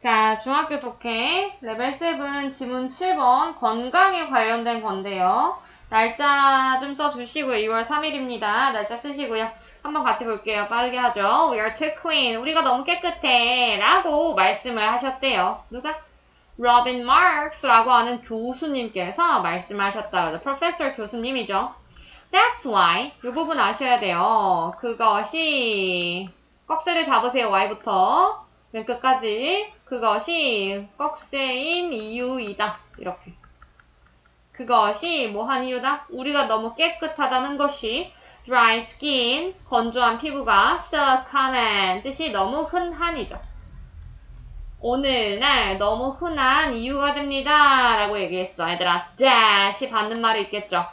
자, 중학교 독해 레벨 7 지문 7번 건강에 관련된 건데요. 날짜 좀 써주시고요. 2월 3일입니다. 날짜 쓰시고요. 한번 같이 볼게요. 빠르게 하죠. We are too clean. 우리가 너무 깨끗해. 라고 말씀을 하셨대요. 누가? 로빈 마크스라고 하는 교수님께서 말씀하셨다. 프로페서 교수님이죠. That's why. 이 부분 아셔야 돼요. 그것이 꺽쇠를 잡으세요. Y부터 맨 끝까지 그것이 꺽쇠인 이유이다. 이렇게. 그것이 뭐 한 이유다? 우리가 너무 깨끗하다는 것이 dry skin, 건조한 피부가 so common, 뜻이 너무 흔한이죠. 오늘날 너무 흔한 이유가 됩니다. 라고 얘기했어. 얘들아, dash이 받는 말이 있겠죠.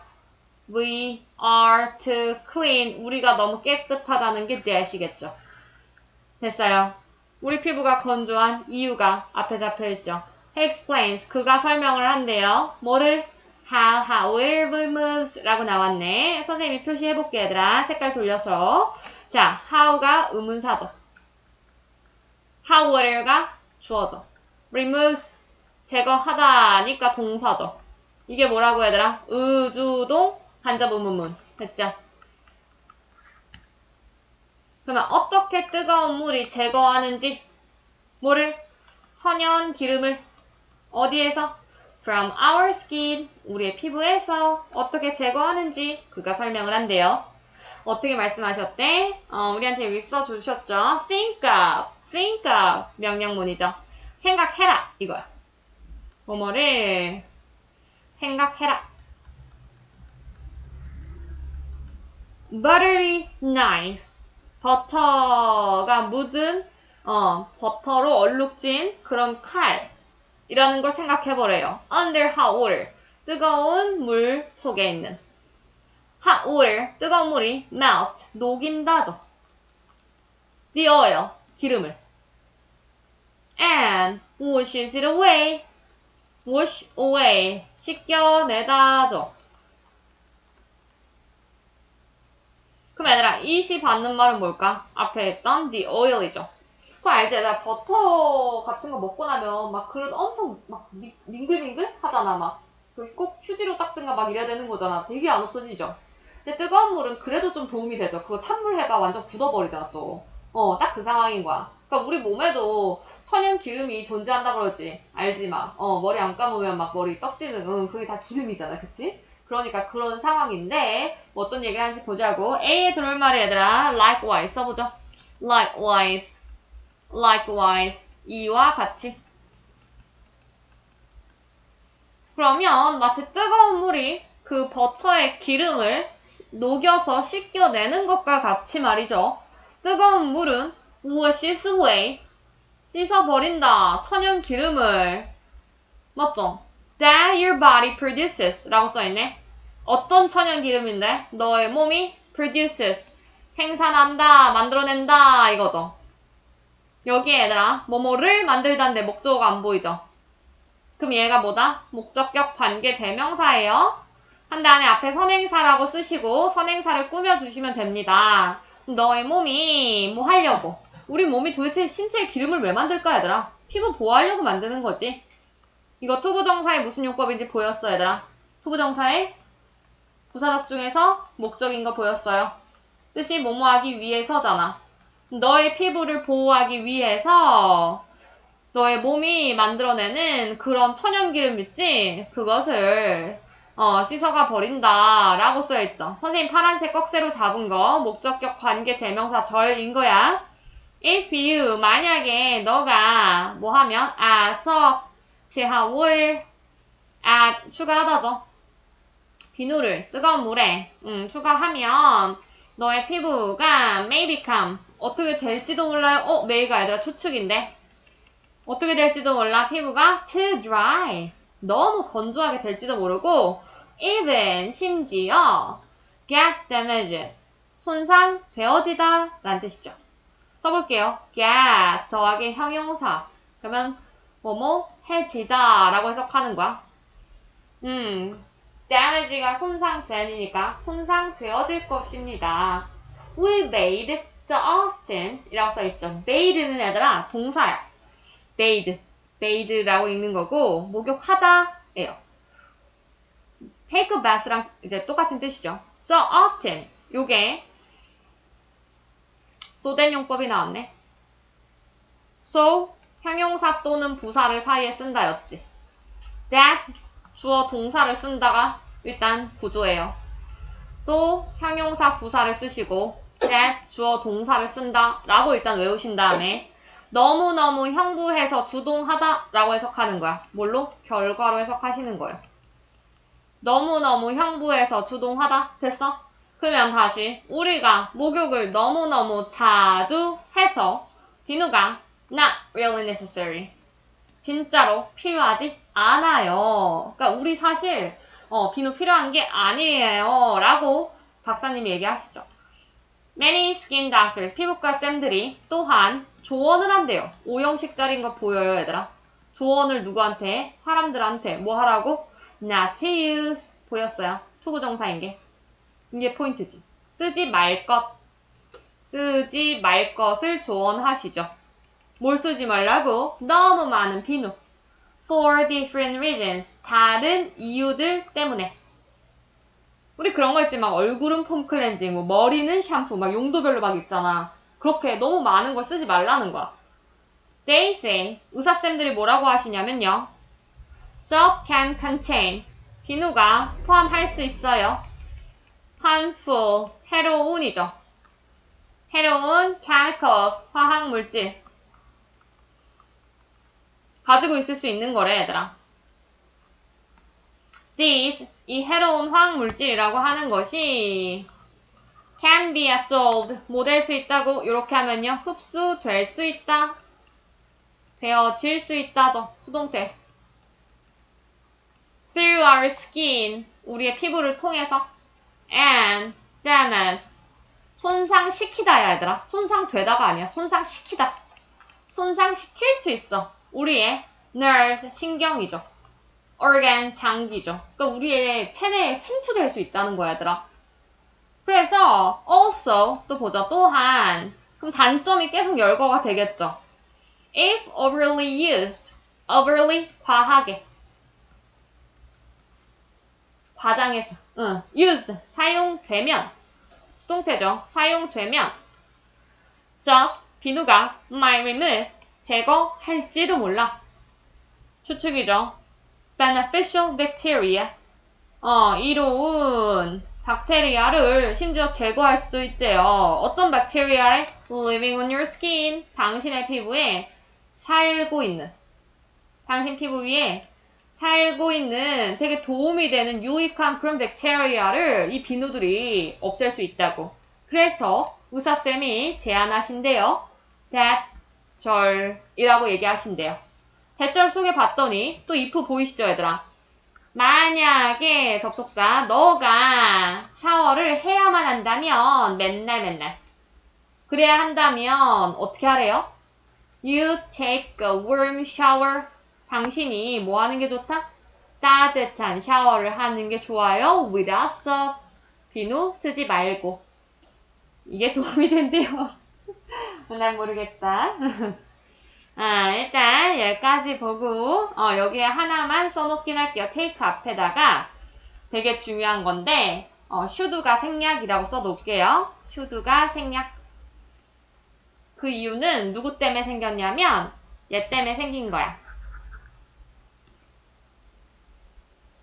We are too clean. 우리가 너무 깨끗하다는 게 dash이겠죠. 됐어요. 우리 피부가 건조한 이유가 앞에 잡혀있죠. Explains. 그가 설명을 한대요. 뭐를? How, how it removes 라고 나왔네. 선생님이 표시해볼게 얘들아. 색깔 돌려서. 자, how가 의문사죠. how water가 주어져. removes 제거하다니까 동사죠. 이게 뭐라고 얘들아? 의주동 한자 부문문. 됐죠? 그러면 어떻게 뜨거운 물이 제거하는지 뭐를? 천연 기름을 어디에서? From our skin 우리의 피부에서 어떻게 제거하는지 그가 설명을 한대요. 어떻게 말씀하셨대? 어, 우리한테 여기 써주셨죠? Think of, think of 명령문이죠. 생각해라 이거야. 뭐뭐를 생각해라. Buttery knife 버터가 묻은 어, 버터로 얼룩진 그런 칼이라는 걸 생각해보래요. Under hot water. 뜨거운 물 속에 있는. hot water. 뜨거운 물이 melt. 녹인다죠. The oil. 기름을. and washes it away. wash away. 씻겨내다죠. 그럼 얘들아, 이시 받는 말은 뭘까? 앞에 했던 the oil이죠. 그거 알지? 얘들아, 버터 같은 거 먹고 나면 막 그릇 엄청 막 미- 밍글밍글 하잖아, 막. 그꼭 휴지로 닦든가 막 이래야 되는 거잖아. 되게 안 없어지죠? 근데 뜨거운 물은 그래도 좀 도움이 되죠. 그거 찬물 해봐 완전 굳어버리잖아, 또. 어, 딱 그 상황인 거야. 그러니까 우리 몸에도 천연 기름이 존재한다 그러지. 알지 마. 어, 머리 안 감으면 막 머리 떡지는, 응, 그게 다 기름이잖아, 그치? 그러니까 그런 상황인데 뭐 어떤 얘기를 하는지 보자고. A에 들어올 말이 얘들아 likewise 써보죠 likewise likewise. 이와 같이. 그러면 마치 뜨거운 물이 그 버터의 기름을 녹여서 씻겨내는 것과 같이 말이죠. 뜨거운 물은 washes away 씻어버린다. 천연 기름을. 맞죠? That your body produces 라고 써있네. 어떤 천연 기름인데? 너의 몸이 produces. 생산한다, 만들어낸다, 이거죠. 여기에 얘들아, 뭐뭐를 만들다인데 목적어가 안 보이죠? 그럼 얘가 뭐다? 목적격 관계 대명사예요. 한 다음에 앞에 선행사라고 쓰시고 선행사를 꾸며주시면 됩니다. 너의 몸이 뭐 하려고? 우리 몸이 도대체 신체의 기름을 왜 만들까 얘들아? 피부 보호하려고 만드는 거지. 이거 투부정사의 무슨 용법인지 보였어, 얘들아? 투부정사의 부사적 중에서 목적인 거 보였어요. 뜻이 뭐뭐 하기 위해서잖아. 너의 피부를 보호하기 위해서 너의 몸이 만들어내는 그런 천연기름 있지? 그것을 어, 씻어가 버린다 라고 써있죠. 선생님 파란색 꺽쇠로 잡은 거 목적격 관계 대명사 절인 거야. If you 만약에 너가 뭐 하면 아서 제하올 아 추가하다죠. 비누를 뜨거운 물에 음, 추가하면 너의 피부가 may become 어떻게 될지도 몰라요. 어 may가 아니라 추측인데 어떻게 될지도 몰라 피부가 too dry 너무 건조하게 될지도 모르고 even 심지어 get damaged 손상되어지다 라는 뜻이죠. 써볼게요. get 저하게 형용사 그러면 뭐뭐 해지다 라고 해석하는 거야. 음, damage가 손상되니까 손상되어질 것입니다. We bathe so often 이라고 써있죠. bathe는 얘들아 동사야. bathe, bathe라고 읽는 거고 목욕하다예요. take a bath랑 이제 똑같은 뜻이죠. so often 요게 소된 용법이 나왔네. so 형용사 또는 부사를 사이에 쓴다였지. that 주어 동사를 쓴다가 일단 구조예요. so 형용사 부사를 쓰시고 that 주어 동사를 쓴다 라고 일단 외우신 다음에 너무너무 형부해서 주동하다 라고 해석하는 거야. 뭘로? 결과로 해석하시는 거예요. 너무너무 형부해서 주동하다 됐어? 그러면 다시 우리가 목욕을 너무너무 자주 해서 비누가 not really necessary 진짜로 필요하지 않아요. 그러니까 우리 사실 어, 비누 필요한 게 아니에요 라고 박사님이 얘기하시죠. Many skin doctors, 피부과 쌤들이 또한 조언을 한대요. 오형식자리인 거 보여요, 얘들아? 조언을 누구한테? 사람들한테. 뭐 하라고? Not to use. 보였어요. 투구정사인 게. 이게 포인트지. 쓰지 말 것. 쓰지 말 것을 조언하시죠. 뭘 쓰지 말라고? 너무 많은 비누. For different reasons. 다른 이유들 때문에. 우리 그런 거 있지 막 얼굴은 폼 클렌징, 뭐 머리는 샴푸, 막 용도별로 막 있잖아. 그렇게 너무 많은 걸 쓰지 말라는 거야. They say 의사쌤들이 뭐라고 하시냐면요. Soap can contain 비누가 포함할 수 있어요. harmful 해로운이죠. 해로운 chemicals 화학 물질 가지고 있을 수 있는 거래 얘들아. These 이 해로운 화학 물질이라고 하는 것이 can be absorbed 뭐 될 수 있다고 이렇게 하면요. 흡수될 수 있다. 되어질 수 있다죠. 수동태. Through our skin 우리의 피부를 통해서. And damage 손상시키다야 얘들아. 손상되다가 아니야. 손상시키다. 손상시킬 수 있어 우리의 nerves 신경이죠. organ 장기죠. 그러니까 우리의 체내에 침투될 수 있다는 거야 얘들아. 그래서 also 또 보자. 또한. 그럼 단점이 계속 열거가 되겠죠. if overly used overly 과하게. 과장해서 응, used 사용되면 수동태죠. 사용되면. soaps 비누가 might remove 제거할지도 몰라. 추측이죠. beneficial bacteria 어, 이로운 박테리아를 심지어 제거할 수도 있대요. 어떤 박테리아를 living on your skin 당신의 피부에 살고 있는 당신 피부 위에 살고 있는 되게 도움이 되는 유익한 그런 백테리아를 이 비누들이 없앨 수 있다고. 그래서 의사쌤이 제안하신대요. 대 절이라고 얘기하신대요. 대절 속에 봤더니 또 if 보이시죠 얘들아? 만약에 접속사 너가 샤워를 해야만 한다면 맨날 맨날 그래야 한다면 어떻게 하래요? You take a warm shower 당신이 뭐 하는 게 좋다? 따뜻한 샤워를 하는 게 좋아요. without soap. 비누 쓰지 말고. 이게 도움이 된대요. 난 모르겠다. 아, 일단 여기까지 보고 어, 여기에 하나만 써놓긴 할게요. take 앞에다가 되게 중요한 건데 어, should가 생략이라고 써놓을게요. should가 생략. 그 이유는 누구 때문에 생겼냐면 얘 때문에 생긴 거야.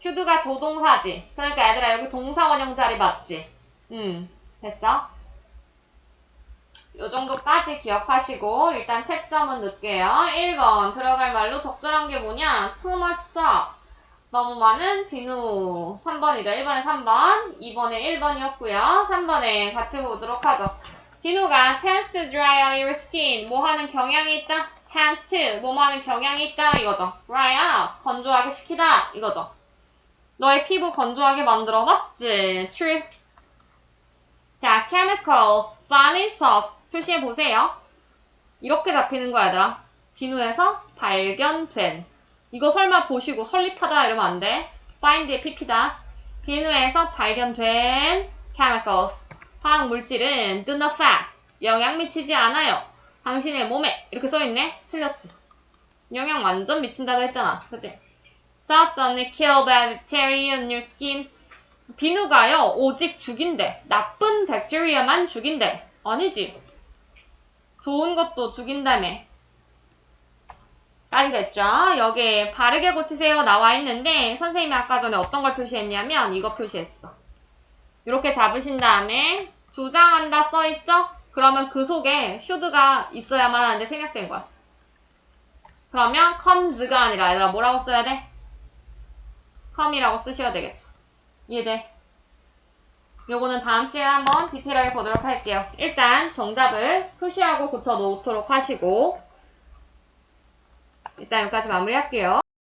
슈드가 조동사지. 그러니까 얘들아 여기 동사 원형 자리 맞지? 응. 됐어? 요 정도까지 기억하시고 일단 채점은 넣을게요. 1번 들어갈 말로 적절한 게 뭐냐? too much soap. 너무 많은 비누. 3번이죠. 1번에 3번, 2번에 1번이었고요. 3번에 같이 보도록 하죠. 비누가 tends to dry out your skin. 뭐 하는 경향이 있다? tends to. 뭐 하는 경향이 있다? 이거죠. dry out. 건조하게 시키다. 이거죠. 너의 피부 건조하게 만들어 봤지? True. 자, chemicals, funny soaps 표시해 보세요. 이렇게 잡히는 거야, 얘들아. 비누에서 발견된. 이거 설마 보시고 설립하다 이러면 안 돼. find의 pp다. 비누에서 발견된 chemicals. 화학 물질은 do not affect. 영향 미치지 않아요. 당신의 몸에. 이렇게 써있네? 틀렸지. 영향 완전 미친다 그랬잖아. Socks only kill bacteria in your skin. 비누가요, 오직 죽인대. 나쁜 백테리아만 죽인대. 아니지. 좋은 것도 죽인다며. 까지 됐죠? 여기에 바르게 고치세요 나와 있는데 선생님이 아까 전에 어떤 걸 표시했냐면 이거 표시했어. 이렇게 잡으신 다음에 주장한다 써있죠? 그러면 그 속에 should가 있어야만 하는데 생략된 거야. 그러면 comes가 아니라 얘들아 뭐라고 써야 돼? come이라고 쓰셔야 되겠죠. 이해돼? 요거는 다음 시간에 한번 디테일하게 보도록 할게요. 일단 정답을 표시하고 고쳐 놓도록 하시고 일단 여기까지 마무리할게요.